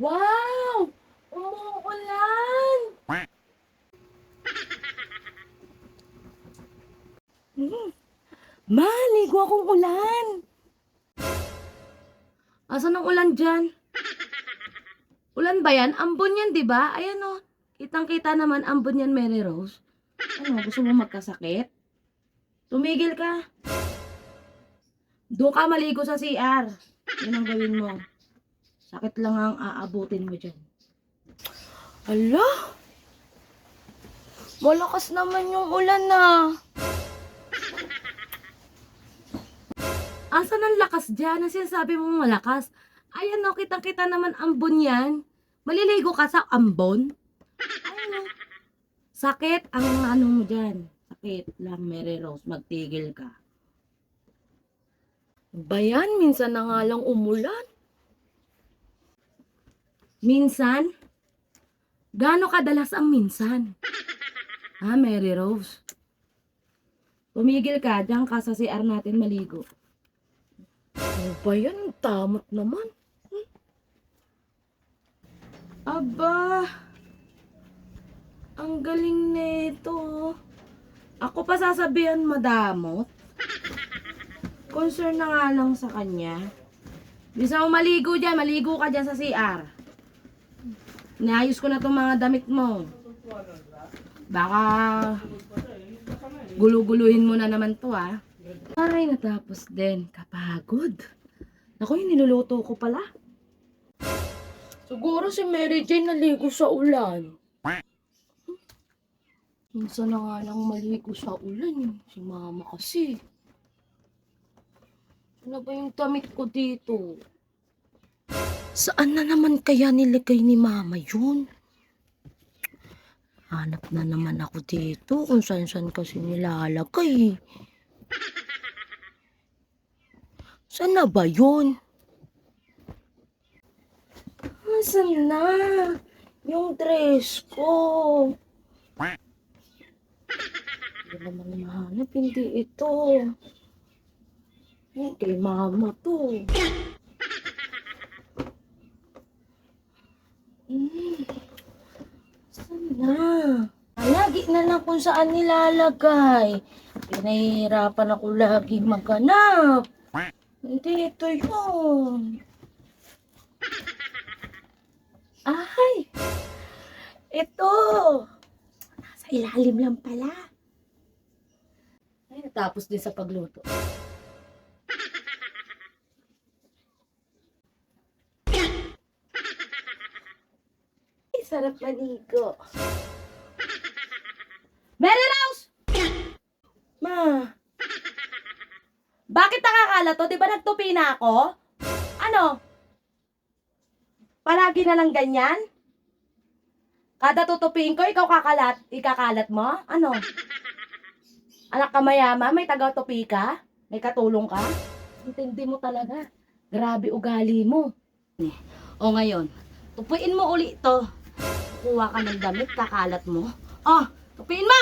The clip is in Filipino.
Wow! Umuulan! Hmm. Maligo akong ulan. Asan ang ulan dyan? Ulan ba yan? Ambon yan, di ba? Ayan o. Kitang-kita naman ambon yan, Mary Rose. Ano, gusto mo magkasakit? Tumigil ka. Doon ka maligo sa CR. Yun ang gawin mo. Sakit lang ang aabutin mo dyan. Ala! Malakas naman yung ulan na. Asan ang lakas dyan? Ang sinasabi mo malakas? Ayan o, kitang-kita naman ambon yan. Maliligo ka sa ambon? Ayan o. Sakit ang ano mo dyan. Sakit lang, Mary Rose. Magtigil ka. Bayan, minsan na nga lang umulan. Minsan? Gaano kadalas ang minsan? Ha, Mary Rose? Tumigil ka, diyan ka sa CR natin maligo. Ano ba yan? Tamot naman. Hmm? Aba, ang galing nito. Ako pa sasabihan madamot. Concern na nga lang sa kanya. Bisa mo maligo dyan, maligo ka dyan sa CR. Naayos ko na itong mga damit mo. Baka guluguluhin mo na naman to ah. Ay, natapos din. Kapagod. Ako yung niluluto ko pala. Siguro si Mary Jane naligo sa ulan. Minsan na nga lang maligo sa ulan eh. Si mama kasi. Ano ba yung damit ko dito? Saan na naman kaya nilagay ni mama yun? Hanap na naman ako dito kung saan saan kasi nilalagay. Saan na ba yun? Saan na? Yung dress ko. Hindi naman mahanap, hindi ito. Kay mama to. Hmm. Saan na? Lagi na lang kung saan nilalagay. Pinahihirapan ako lagi maghanap. Hindi ito yun. Ay! Ito! Nasa ilalim lang pala. Ay, natapos din sa pagluto. Ay, sarap maligo. Mary Rose! Ma! Bakit nakakala to? Di ba nagtupi na ako? Ano? Palagi na lang ganyan? Kada tutupiin ko, ikaw kakalat, ikakalat mo? Ano? Anak ka mayama, may taga-tupi ka? May katulong ka? Intindi mo talaga. Grabe ugali mo. O ngayon, tupiin mo uli to. Kuha ka ng damit, kakalat mo. Oh, tupiin mo!